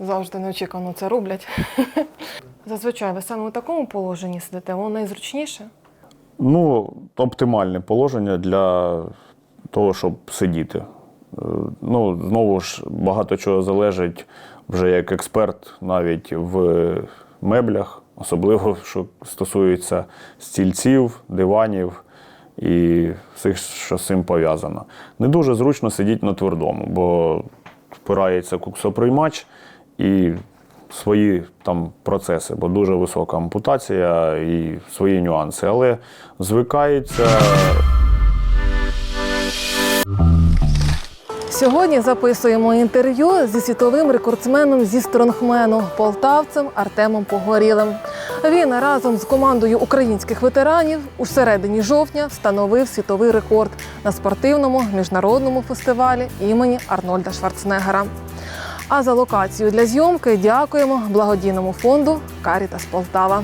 завжди неочікувано це роблять. Зазвичай ви саме у такому положенні сидите, воно найзручніше. Ну, оптимальне положення для того, щоб сидіти. Е, Ну, знову ж, багато чого залежить вже як експерт навіть в меблях, особливо що стосується стільців, диванів і всіх, що з цим пов'язано. Не дуже зручно сидіти на твердому, бо впирається куксоприймач і свої там процеси, бо дуже висока ампутація і свої нюанси. Але звикається. Сьогодні записуємо інтерв'ю зі світовим рекордсменом зі стронгмену полтавцем Артемом Погорілим. Він разом з командою українських ветеранів у середині жовтня встановив світовий рекорд на спортивному міжнародному фестивалі імені Арнольда Шварценеггера. А за локацію для зйомки дякуємо благодійному фонду Карітас Полтава.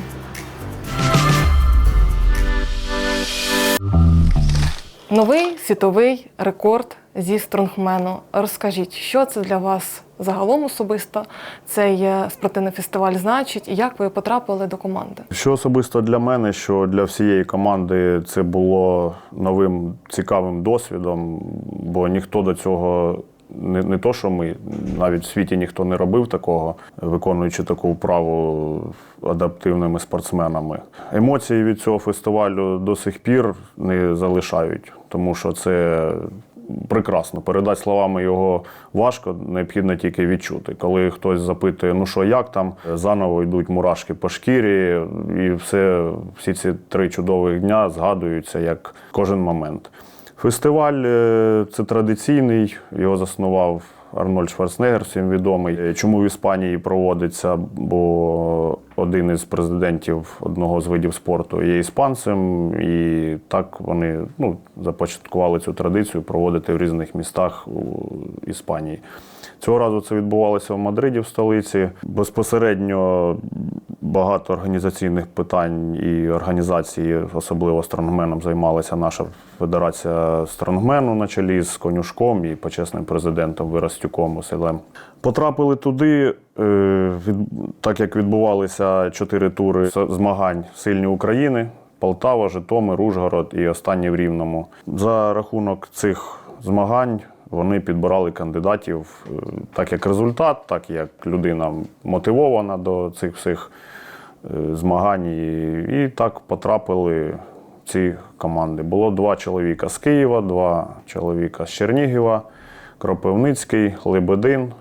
Новий світовий рекорд зі стронгмену. Розкажіть, що це для вас загалом особисто? Цей спортивний фестиваль значить, і як ви потрапили до команди? Що особисто для мене, що для всієї команди це було новим цікавим досвідом, бо ніхто до цього. Не, не то, що ми навіть в світі ніхто не робив такого, виконуючи таку вправу адаптивними спортсменами. Емоції від цього фестивалю до сих пір не залишають, тому що це прекрасно. Передати словами його важко, необхідно тільки відчути. Коли хтось запитує, ну що як там, заново йдуть мурашки по шкірі, і все, всі ці три чудових дня згадуються як кожен момент. Фестиваль е, це традиційний, його заснував Арнольд Шварценеггер, всім відомий. Е, Чому в Іспанії проводиться? Бо один із президентів одного з видів спорту є іспанцем, і так вони ну, започаткували цю традицію проводити в різних містах у Іспанії. Цього разу це відбувалося в Мадриді, в столиці. Безпосередньо багато організаційних питань і організації, особливо стронгменом, займалася наша федерація стронгмену на чолі з конюшком і почесним президентом Виростюком Василем. Потрапили туди, е, від, так як відбувалися чотири тури змагань Сильні України. Полтава, Житомир, Ужгород і останній в Рівному. За рахунок цих змагань вони підбирали кандидатів е, так як результат, так як людина мотивована до цих всіх е, змагань. І, так потрапили ці команди. Було два чоловіка з Києва, два чоловіка з Чернігова, Кропивницький, Лебедин,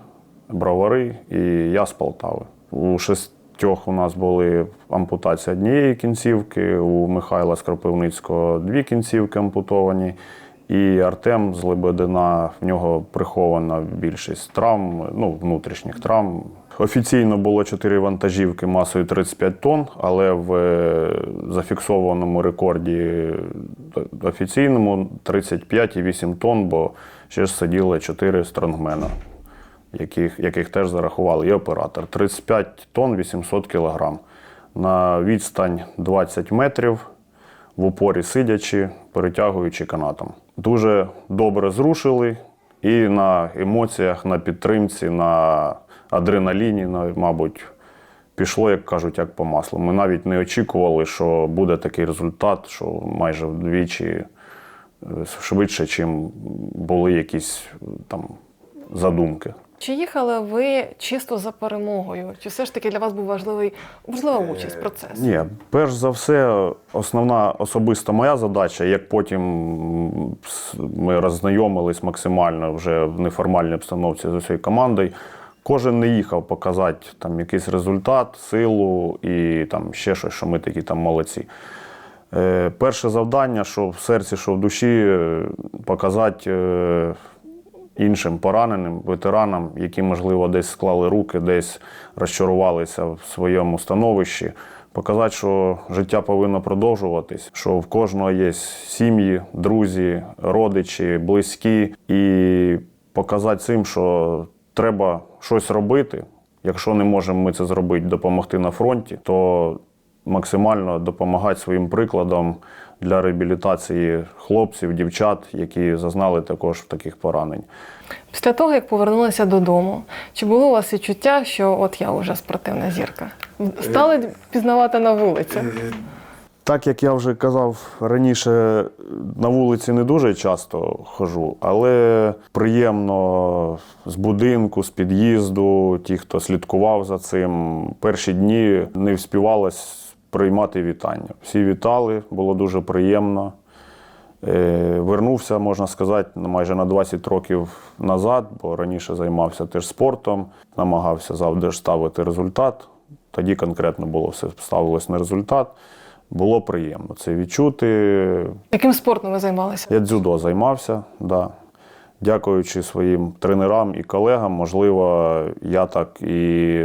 Бровари і я з Полтави. У шестьох у нас були ампутації однієї кінцівки, у Михайла з Кропивницького дві кінцівки ампутовані. І Артем з Лебедина, в нього прихована більшість травм, ну, внутрішніх травм. Офіційно було 4 вантажівки масою 35 тонн, але в е, зафіксованому рекорді е, офіційному 35,8 тонн, бо ще ж сиділи 4 стронгмена, яких, яких теж зарахували, і оператор. 35 тонн 800 кілограм. На відстань 20 метрів в упорі сидячи, перетягуючи канатом. Дуже добре зрушили і на емоціях, на підтримці, на адреналіні, на- мабуть, пішло, як кажуть, як по маслу. Ми навіть не очікували, що буде такий результат, що майже вдвічі е, швидше, чим були якісь там задумки. Чи їхали ви чисто за перемогою? Чи все ж таки для вас був важливий важлива участь в процесі? Ні, перш за все, основна особиста моя задача, як потім ми роззнайомились максимально вже в неформальній обстановці з усією командою. Кожен не їхав показати там якийсь результат, силу і там ще щось, що ми такі там молодці. Е, перше завдання, що в серці, що в душі, е, показати е, іншим пораненим ветеранам, які, можливо, десь склали руки, десь розчарувалися в своєму становищі. Показати, що життя повинно продовжуватись, що в кожного є сім'ї, друзі, родичі, близькі, і показати цим, що треба щось робити. Якщо не можемо ми це зробити, допомогти на фронті, то максимально допомагати своїм прикладом для реабілітації хлопців, дівчат, які зазнали також таких поранень. Після того, як повернулися додому, чи було у вас відчуття, що от я вже спортивна зірка? Стали пізнавати на вулиці? Так як я вже казав раніше, на вулиці не дуже часто хожу, але приємно з будинку, з під'їзду, ті, хто слідкував за цим, перші дні не вспівалось приймати вітання. Всі вітали, було дуже приємно. Е, Вернувся, можна сказати, майже на 20 років назад, бо раніше займався теж спортом, намагався завжди ж ставити результат. Тоді конкретно було все ставилось на результат. Було приємно це відчути. Яким спортом ви займалися? Я дзюдо займався, да. дякуючи своїм тренерам і колегам, можливо, я так і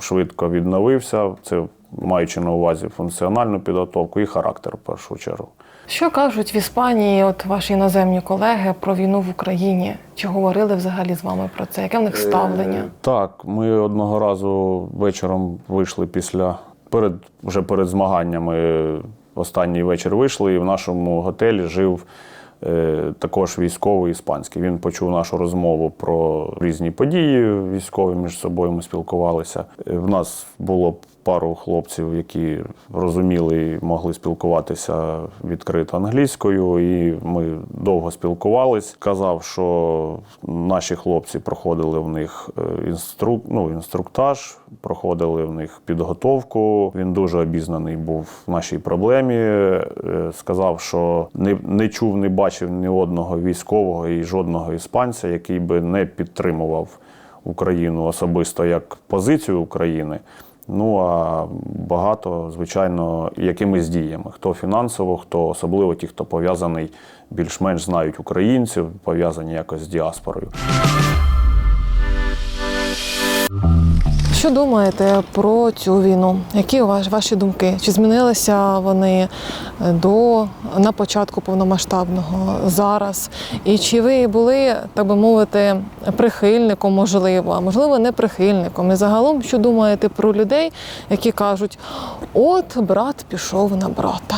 швидко відновився. Це маючи на увазі функціональну підготовку і характер в першу чергу. Що кажуть в Іспанії, от ваші іноземні колеги про війну в Україні? Чи говорили взагалі з вами про це? Яке в них ставлення? Так, ми одного разу вечором вийшли після перед вже перед змаганнями. Останній вечір вийшли, і в нашому готелі жив е, також військовий іспанський. Він почув нашу розмову про різні події військові між собою. Ми спілкувалися. Е, В нас було пару хлопців, які розуміли і могли спілкуватися відкрито англійською, і ми довго спілкувались. Казав, що наші хлопці проходили в них е, інструк... ну, інструктаж, проходили в них підготовку. Він дуже обізнаний був в нашій проблемі. Е, Сказав, що не, не чув, не бачив ні одного військового і жодного іспанця, який би не підтримував Україну особисто як позицію України. Ну а багато, звичайно, якимись діями. Хто фінансово, хто особливо ті, хто пов'язаний, більш-менш знають українців, пов'язані якось з діаспорою. Що думаєте про цю війну? Які ваші думки? Чи змінилися вони е, до на початку повномасштабного зараз? І чи ви були, так би мовити, прихильником, можливо, а можливо, не прихильником? І загалом, що думаєте про людей, які кажуть: от брат пішов на брата?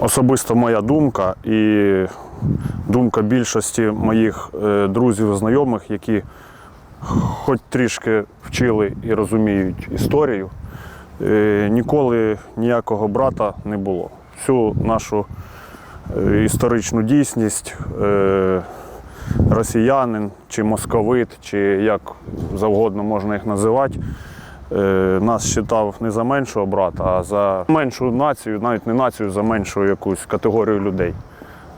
Особисто моя думка і думка більшості моїх е, друзів і знайомих, які хоч трішки вчили і розуміють історію, е, ніколи ніякого брата не було. Всю нашу е, історичну дійсність е, росіянин чи московит, чи як завгодно можна їх називати, нас вважав не за меншого брата, а за меншу націю, навіть не націю, за меншу якусь категорію людей.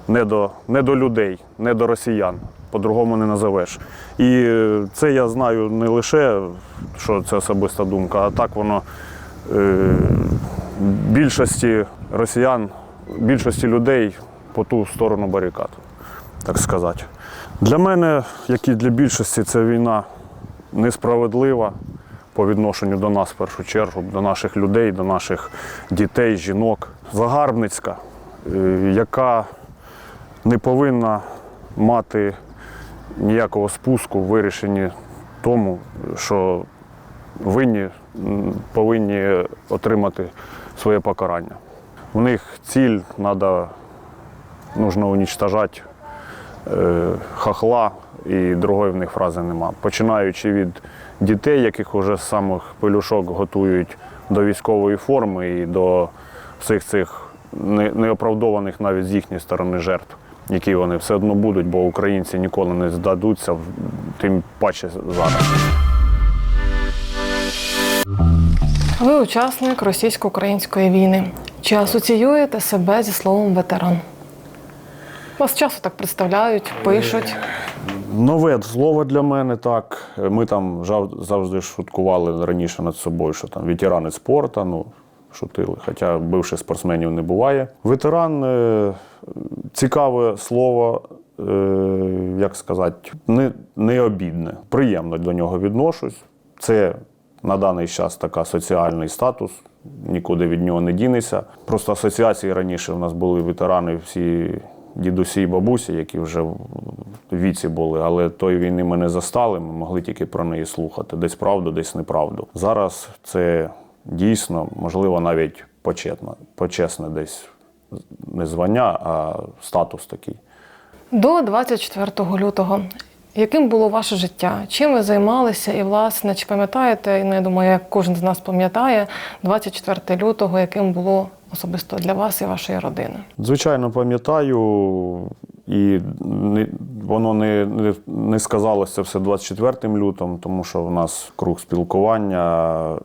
Не до, не до людей, не до росіян. По-другому не назовеш. І е, це я знаю не лише, що це особиста думка, а так воно е, більшості росіян, більшості людей по ту сторону барикад, так сказати. Для мене, як і для більшості, ця війна несправедлива по відношенню до нас в першу чергу, до наших людей, до наших дітей, жінок. Загарбницька, е, яка не повинна мати ніякого спуску в вирішенні тому, що винні повинні отримати своє покарання. В них ціль треба нужно уничтожати е, хахла, і другої в них фрази нема. Починаючи від дітей, яких вже з самих пелюшок готують до військової форми і до всіх цих неоправдованих навіть з їхньої сторони жертв, які вони все одно будуть, бо українці ніколи не здадуться, в- тим паче зараз. Ви учасник російсько-української війни. Чи асоціюєте себе зі словом ветеран? Вас часто так представляють, пишуть. Нове слово для мене так. Ми там жав- завжди шуткували раніше над собою, що там ветерани спорту, ну, шутили. Хоча бивших спортсменів не буває. Ветеран е, цікаве слово, е, як сказати, не, не обідне. Приємно до нього відношусь. Це на даний час така соціальний статус, нікуди від нього не дінеться. Просто асоціації раніше в нас були ветерани всі дідусі і бабусі, які вже в віці були, але тої війни ми не застали, ми могли тільки про неї слухати. Десь правду, десь неправду. Зараз це дійсно, можливо, навіть почетно, почесне десь не звання, а статус такий. До 24 лютого. Яким було ваше життя? Чим ви займалися? І, власне, чи пам'ятаєте, ну, я думаю, як кожен з нас пам'ятає, 24 лютого, яким було особисто для вас і вашої родини? Звичайно, пам'ятаю, і не, воно не, не, не сказалося все 24 лютом, тому що в нас круг спілкування.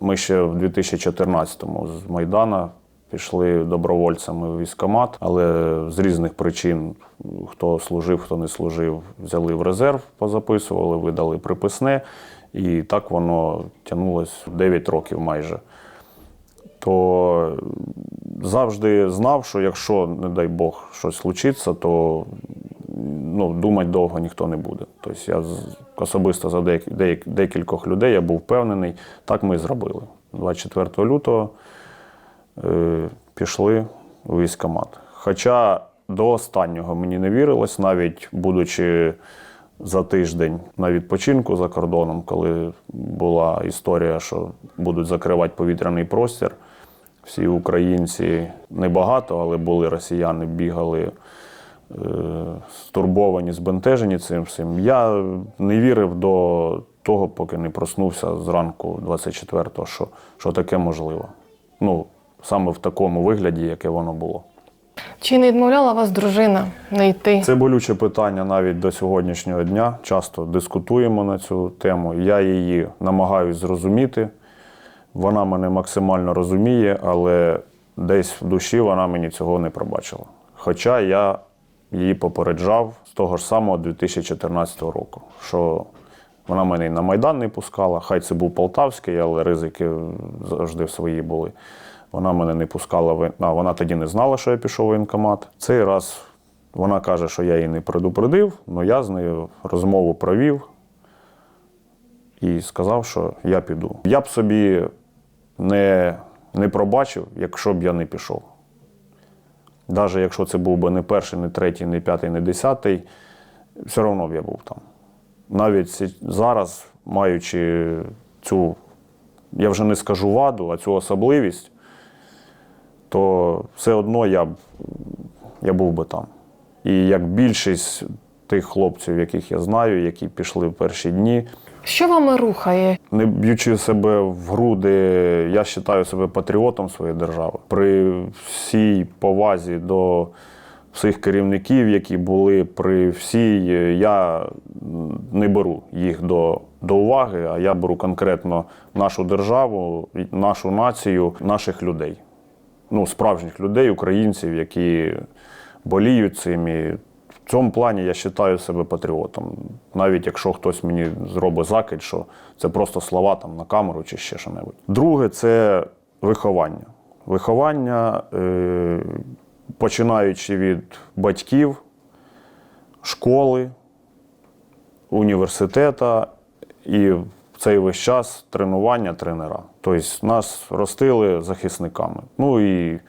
Ми ще в 2014-му з Майдана пішли добровольцями в військомат, але з різних причин, хто служив, хто не служив, взяли в резерв, позаписували, видали приписне, і так воно тягнулось 9 років майже то завжди знав, що якщо, не дай Бог, щось случиться, то ну, думати довго ніхто не буде. Тобто я особисто за декількох людей я був впевнений, так ми і зробили. 24 лютого е, пішли у військкомат. Хоча до останнього мені не вірилось, навіть будучи за тиждень на відпочинку за кордоном, коли була історія, що будуть закривати повітряний простір. Всі українці небагато, але були росіяни, бігали е, стурбовані, збентежені цим всім. Я не вірив до того, поки не проснувся зранку 24-го, що, що таке можливо. Ну, саме в такому вигляді, яке воно було. Чи не відмовляла вас дружина не йти? Це болюче питання навіть до сьогоднішнього дня. Часто дискутуємо на цю тему. Я її намагаюсь зрозуміти. Вона мене максимально розуміє, але десь в душі вона мені цього не пробачила. Хоча я її попереджав з того ж самого 2014 року, що вона мене і на Майдан не пускала. Хай це був Полтавський, але ризики завжди свої були. Вона мене не пускала а, вона тоді не знала, що я пішов в воєнкомат. Цей раз вона каже, що я її не предупредив, але я з нею розмову провів і сказав, що я піду. Я б собі не, не пробачив, якщо б я не пішов. Навіть якщо це був би не перший, не третій, не п'ятий, не десятий, все одно б я був там. Навіть зараз, маючи цю, я вже не скажу ваду, а цю особливість, то все одно я, я був би там. І як більшість тих хлопців, яких я знаю, які пішли в перші дні, Що вами рухає? не б'ючи себе в груди, я вважаю себе патріотом своєї держави. При всій повазі до всіх керівників, які були при всій, я не беру їх до, до уваги, а я беру конкретно нашу державу, нашу націю, наших людей. Ну, справжніх людей, українців, які боліють цим. І в цьому плані я вважаю себе патріотом. Навіть якщо хтось мені зробить закид, що це просто слова там на камеру чи ще що небудь. Друге, це виховання. Виховання, е, починаючи від батьків, школи, університету і в цей весь час тренування тренера. Тобто нас ростили захисниками. Ну і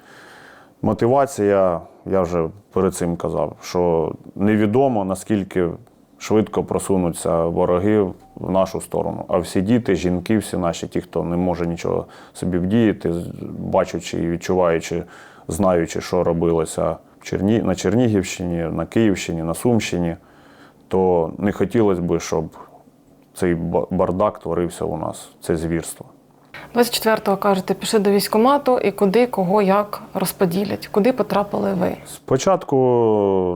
мотивація, я вже перед цим казав, що невідомо наскільки швидко просунуться вороги в нашу сторону. А всі діти, жінки, всі наші, ті, хто не може нічого собі вдіяти, бачачи і відчуваючи, знаючи, що робилося в Черні... на Чернігівщині, на Київщині, на Сумщині, то не хотілося б, щоб цей ба- бардак творився у нас, це звірство. 24-го кажете, пішли до військкомату і куди, кого, як розподілять? Куди потрапили ви? Спочатку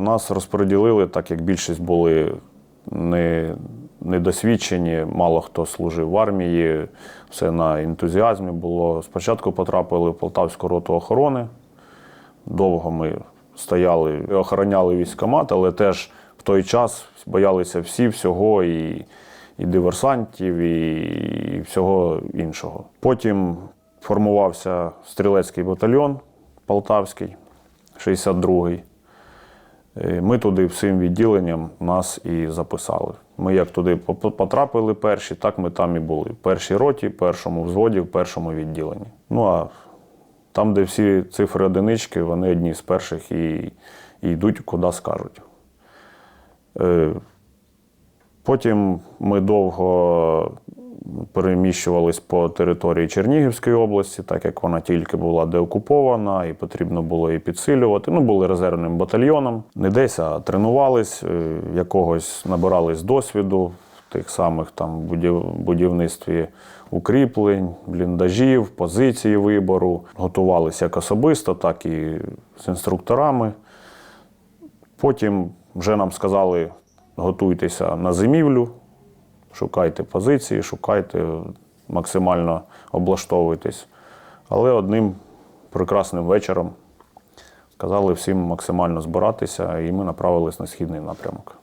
нас розподілили, так як більшість були не, недосвідчені, мало хто служив в армії, все на ентузіазмі було. Спочатку потрапили в Полтавську роту охорони. Довго ми стояли охороняли військкомат, але теж в той час боялися всі всього і, і диверсантів, і, і всього іншого. Потім формувався стрілецький батальйон Полтавський, 62-й. Е, Ми туди всім відділенням нас і записали. Ми як туди потрапили перші, так ми там і були. В першій роті, першому взводі, в першому відділенні. Ну а там, де всі цифри одинички, вони одні з перших і, і йдуть куди скажуть. Потім ми довго переміщувались по території Чернігівської області, так як вона тільки була деокупована, і потрібно було її підсилювати. Ну, були резервним батальйоном. Не десь, а тренувались, е, якогось набирались досвіду в тих самих там будівництві укріплень, бліндажів, позиції вибору. Готувалися як особисто, так і з інструкторами. Потім вже нам сказали, готуйтеся на зимівлю, шукайте позиції, шукайте, максимально облаштовуйтесь. Але одним прекрасним вечором сказали всім максимально збиратися, і ми направились на східний напрямок.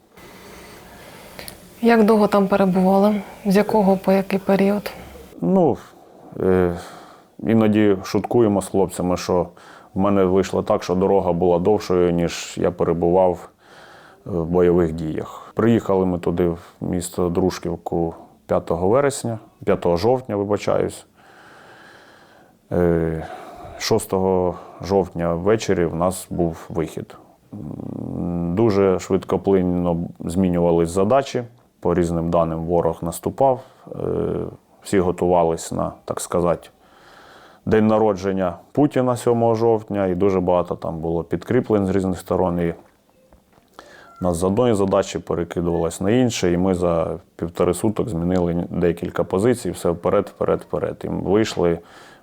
Як довго там перебували? З якого по який період? Ну, е, іноді шуткуємо з хлопцями, що в мене вийшло так, що дорога була довшою, ніж я перебував в бойових діях. Приїхали ми туди, в місто Дружківку 5 вересня, 5 жовтня, вибачаюсь. Е, 6 жовтня ввечері в нас був вихід. Дуже швидкоплинно змінювались задачі. По різним даним ворог наступав. Е, Всі готувались на, так сказати, день народження Путіна 7 жовтня, і дуже багато там було підкріплень з різних сторон. І нас з одної задачі перекидувалось на інше, і ми за півтори суток змінили декілька позицій, все вперед, вперед, вперед. І вийшли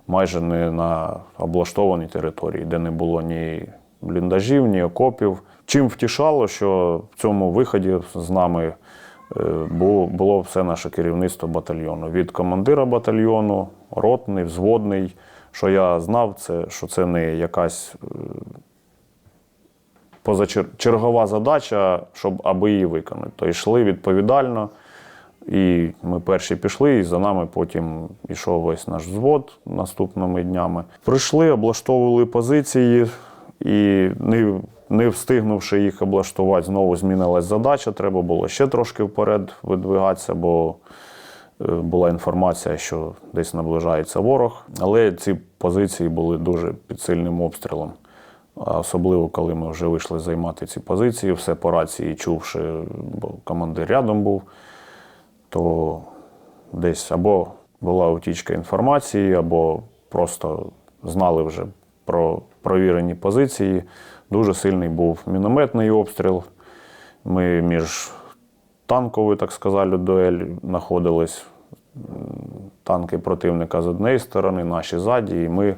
майже не на облаштованій території, де не було ні бліндажів, ні окопів. Чим втішало, що в цьому виході з нами е, було, було все наше керівництво батальйону. Від командира батальйону, ротний, взводний. Що я знав, це що це не якась е, позачергова задача, щоб аби її виконати. То йшли відповідально. І ми перші пішли, і за нами потім йшов весь наш взвод наступними днями. Прийшли, облаштовували позиції, і не, не встигнувши їх облаштувати, знову змінилась задача. Треба було ще трошки вперед видвигатися, бо е, була інформація, що десь наближається ворог. Але ці позиції були дуже під сильним обстрілом. Особливо, коли ми вже вийшли займати ці позиції, все по рації чувши, бо командир рядом був то десь або була утічка інформації, або просто знали вже про провірені позиції. Дуже сильний був мінометний обстріл. Ми між танковою, так сказати, дуель знаходились. Танки противника з однієї сторони, наші ззаді, і ми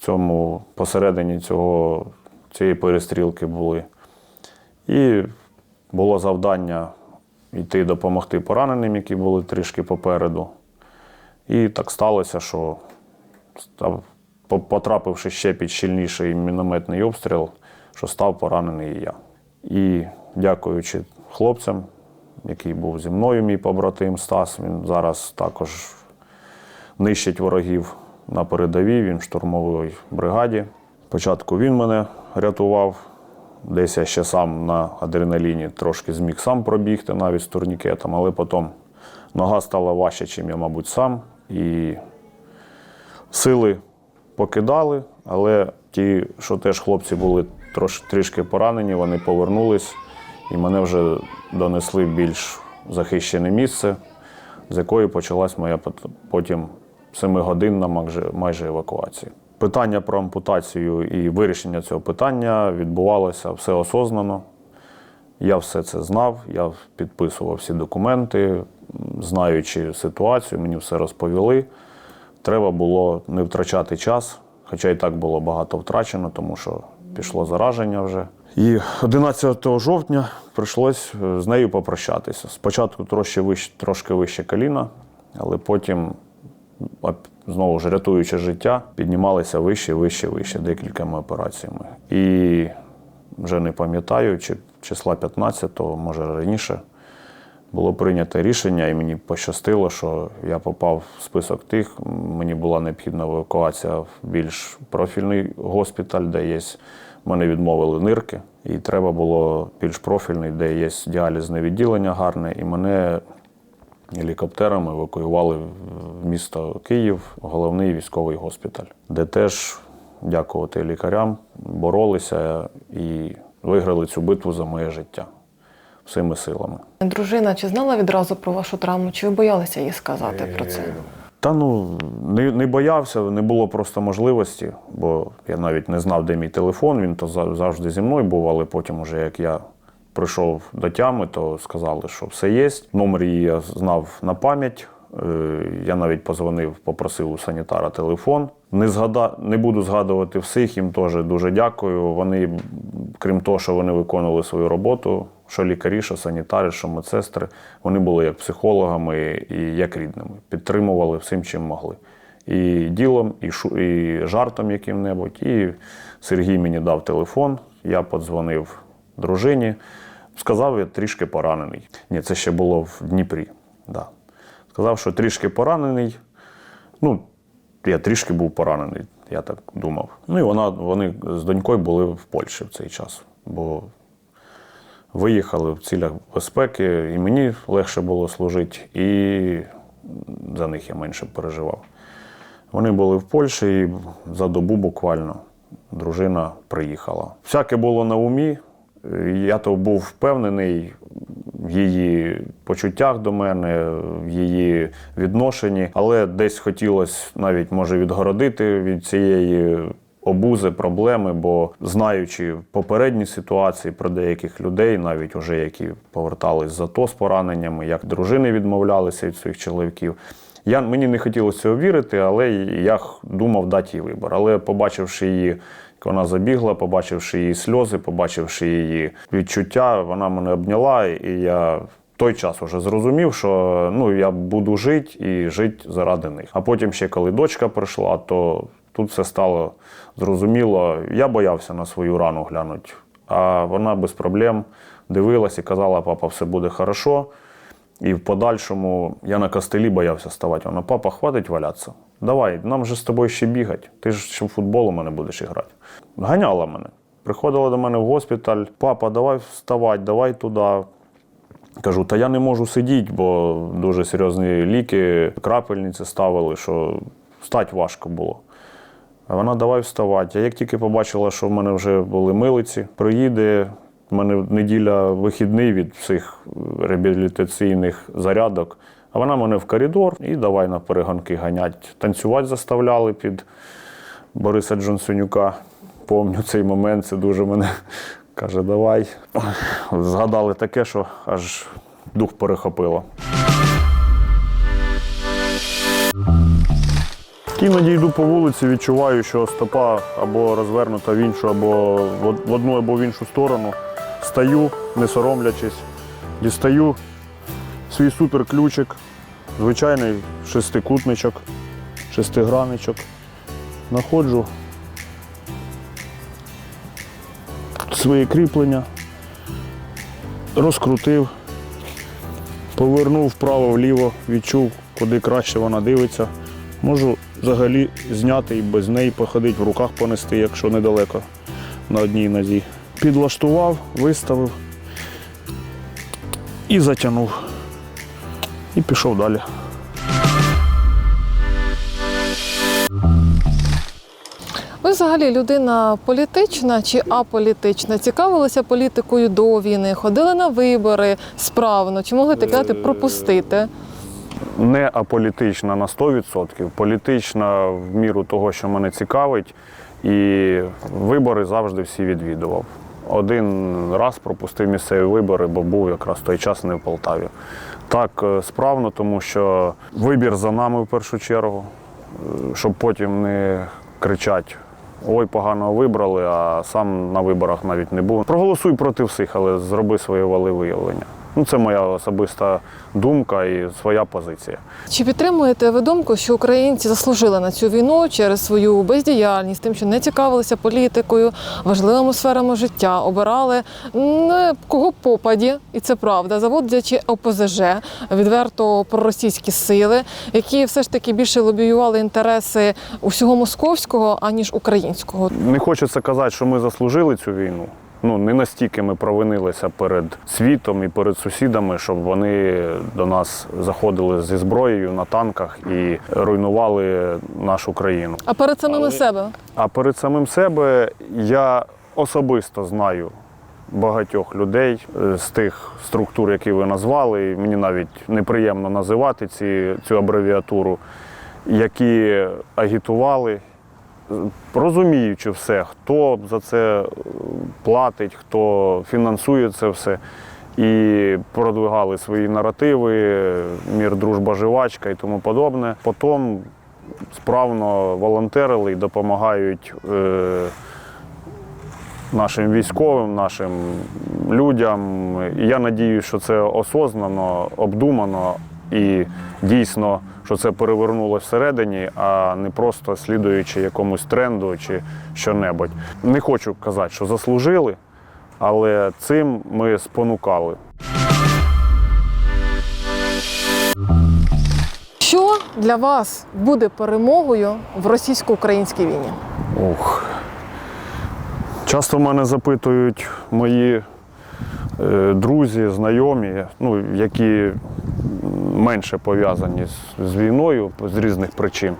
цьому посередині цього, цієї перестрілки були. І було завдання йти допомогти пораненим, які були трішки попереду. І так сталося, що потрапивши ще під щільніший мінометний обстріл, що став поранений і я. І дякуючи хлопцям, який був зі мною, мій побратим Стас, він зараз також нищить ворогів на передовій, він в штурмовій бригаді. Спочатку він мене рятував. Десь я ще сам на адреналіні трошки зміг сам пробігти навіть з турнікетом, але потім нога стала важче, ніж я, мабуть, сам. І сили покидали, але ті, що теж хлопці були трош, трішки поранені, вони повернулись і мене вже донесли в більш захищене місце, з якої почалась моя потім 7 годин майже евакуація. Питання про ампутацію і вирішення цього питання відбувалося все осознано. Я все це знав, я підписував всі документи, знаючи ситуацію, мені все розповіли. Треба було не втрачати час, хоча і так було багато втрачено, тому що пішло зараження вже. І 11 жовтня прийшлось е, з нею попрощатися. Спочатку трошки вище, трошки вище коліна, але потім знову ж рятуючи життя, піднімалися вище, вище, вище декількома операціями. І вже не пам'ятаю, чи числа 15-го, може раніше, було прийнято рішення, і мені пощастило, що я попав в список тих. Мені була необхідна евакуація в більш профільний госпіталь, де є. Мене відмовили нирки, і треба було більш профільний, де є діалізне відділення гарне, і мене гелікоптером евакуювали в місто Київ, головний військовий госпіталь, де теж, дякувати лікарям, боролися і виграли цю битву за моє життя. всіми силами. Дружина чи знала відразу про вашу травму, чи ви боялися їй сказати про це? Та ну не, не боявся, не було просто можливості, бо я навіть не знав, де мій телефон. Він то завжди зі мною був, але потім, уже як я прийшов до тями, то сказали, що все є. Номер її я знав на пам'ять. Е, Я навіть позвонив, попросив у санітара телефон. Не, згада... не буду згадувати всіх, їм теж дуже дякую. Вони, крім того, що вони виконували свою роботу, що лікарі, що санітари, що медсестри, вони були як психологами і як рідними, підтримували всім, чим могли. І ділом, і, шу... і жартом яким-небудь. І Сергій мені дав телефон, я подзвонив дружині, сказав, я трішки поранений. Ні, це ще було в Дніпрі. Да. Сказав, що трішки поранений. Ну, я трішки був поранений, я так думав. Ну і вона, вони з донькою були в Польщі в цей час, бо виїхали в цілях безпеки, і мені легше було служити, і за них я менше переживав. Вони були в Польщі і за добу буквально дружина приїхала. Всяке було на умі. Я то був впевнений в її почуттях до мене, в її відношенні, але десь хотілося навіть може відгородити від цієї обузи, проблеми, бо знаючи попередні ситуації про деяких людей, навіть уже які повертались за то з пораненнями, як дружини відмовлялися від своїх чоловіків. Я, мені не хотілося вірити, але я думав дати їй вибір. Але побачивши її, вона забігла, побачивши її сльози, побачивши її відчуття, вона мене обняла, і я в той час вже зрозумів, що ну, я буду жити і жити заради них. А потім ще коли дочка прийшла, то тут все стало зрозуміло. Я боявся на свою рану глянути. А вона без проблем дивилась і казала, папа, все буде хорошо. І в подальшому я на костелі боявся ставати. Вона, папа, хватить валятися. Давай, нам же з тобою ще бігати. Ти ж ще в футбол у мене будеш грати. Ганяла мене. Приходила до мене в госпіталь. Папа, давай вставати, давай туди. Кажу, та я не можу сидіти, бо дуже серйозні ліки, крапельниці ставили, що встати важко було. А вона давай вставати. А як тільки побачила, що в мене вже були милиці, приїде. У мене неділя вихідний від всіх реабілітаційних зарядок. А вона мене в коридор і давай на перегонки ганять. Танцювати заставляли під Бориса Джонсонюка. Помню цей момент, це дуже мене каже, давай. Згадали таке, що аж дух перехопило. Іноді йду по вулиці, відчуваю, що стопа або розвернута в іншу, або в одну або в іншу сторону. Стаю, не соромлячись, дістаю свій суперключик, звичайний шестикутничок, шестиграничок. Находжу своє кріплення, розкрутив, повернув вправо-вліво, відчув, куди краще вона дивиться. Можу взагалі зняти і без неї походити, в руках понести, якщо недалеко на одній нозі. Підлаштував, виставив і затягнув. І пішов далі. Ви взагалі людина політична чи аполітична? Цікавилися політикою до війни, ходили на вибори справно, чи могли так казати пропустити? Не аполітична на 100%, політична в міру того, що мене цікавить. І вибори завжди всі відвідував. Один раз пропустив місцеві вибори, бо був якраз той час не в Полтаві. Так е, справно, тому що вибір за нами в першу чергу, е, щоб потім не кричать. Ой, погано вибрали, а сам на виборах навіть не був. Проголосуй проти всіх, але зроби своє волевиявлення. Ну, це моя особиста думка і своя позиція. Чи підтримуєте ви думку, що українці заслужили на цю війну через свою бездіяльність, тим, що не цікавилися політикою, важливими сферами життя, обирали не кого попаді, і це правда, заводячи ОПЗЖ, відверто проросійські сили, які все ж таки більше лобіювали інтереси усього московського аніж українського? Не хочеться казати, що ми заслужили цю війну. Ну не настільки ми провинилися перед світом і перед сусідами, щоб вони до нас заходили зі зброєю на танках і руйнували нашу країну. А перед самими Але- себе А перед самим себе я особисто знаю багатьох людей з тих структур, які ви назвали. І мені навіть неприємно називати ці, цю абревіатуру, які агітували, розуміючи все, хто за це е, платить, хто фінансує це все. І продвигали свої наративи, мір, дружба, живачка і тому подобне. Потім справно волонтерили і допомагають е, нашим військовим, нашим людям. Я надію, що це осознано, обдумано і дійсно, що це перевернулося всередині, а не просто слідуючи якомусь тренду чи що-небудь. Не хочу казати, що заслужили, але цим ми спонукали. Що для вас буде перемогою в російсько-українській війні? Ух. Часто мене запитують мої е, друзі, знайомі, ну, які менше пов'язані з, з війною з різних причин.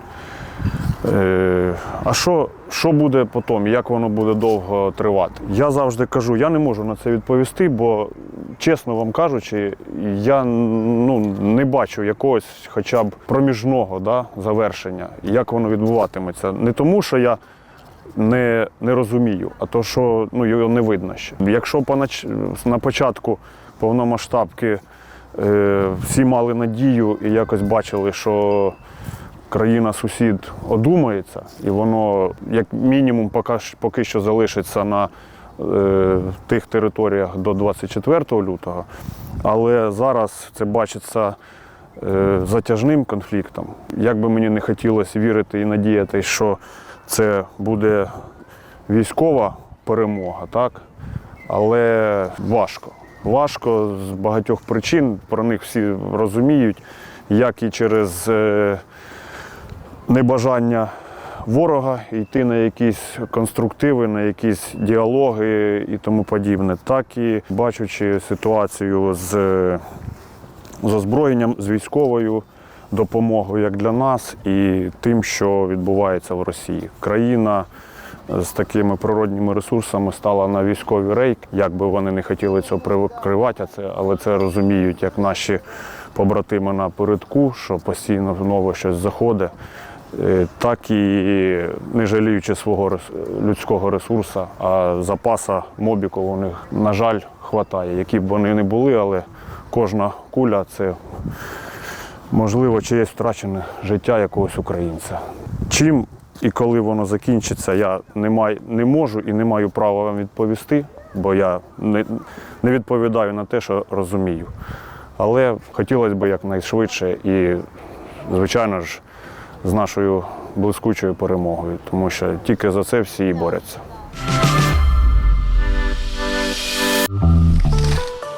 Е, а що, що буде потім, як воно буде довго тривати? Я завжди кажу, я не можу на це відповісти, бо, чесно вам кажучи, я ну, не бачу якогось хоча б проміжного да, завершення, як воно відбуватиметься. Не тому, що я не, не розумію, а то, що ну, його не видно ще. Якщо на початку повномасштабки всі мали надію і якось бачили, що країна-сусід одумається, і воно, як мінімум, поки, що залишиться на е, тих територіях до 24 лютого. Але зараз це бачиться е, затяжним конфліктом. Як би мені не хотілося вірити і надіятися, що це буде військова перемога, так? але важко. Важко з багатьох причин, про них всі розуміють, як і через е, небажання ворога йти на якісь конструктиви, на якісь діалоги і тому подібне, так і бачучи ситуацію з, з озброєнням, з військовою допомогою як для нас, і тим, що відбувається в Росії. Країна з такими природніми ресурсами стала на військовий рейк. Як би вони не хотіли цього прикривати, але це розуміють як наші побратими на передку, що постійно знову щось заходить. Е, Так і не жаліючи свого людського ресурсу, а запаса мобіку у них, на жаль, вистачає. Які б вони не були, але кожна куля це можливо чиєсь втрачене життя якогось українця. Чим і коли воно закінчиться, я не, маю, не можу і не маю права вам відповісти, бо я не, не відповідаю на те, що розумію. Але хотілося б якнайшвидше і, звичайно ж, з нашою блискучою перемогою, тому що тільки за це всі і борються.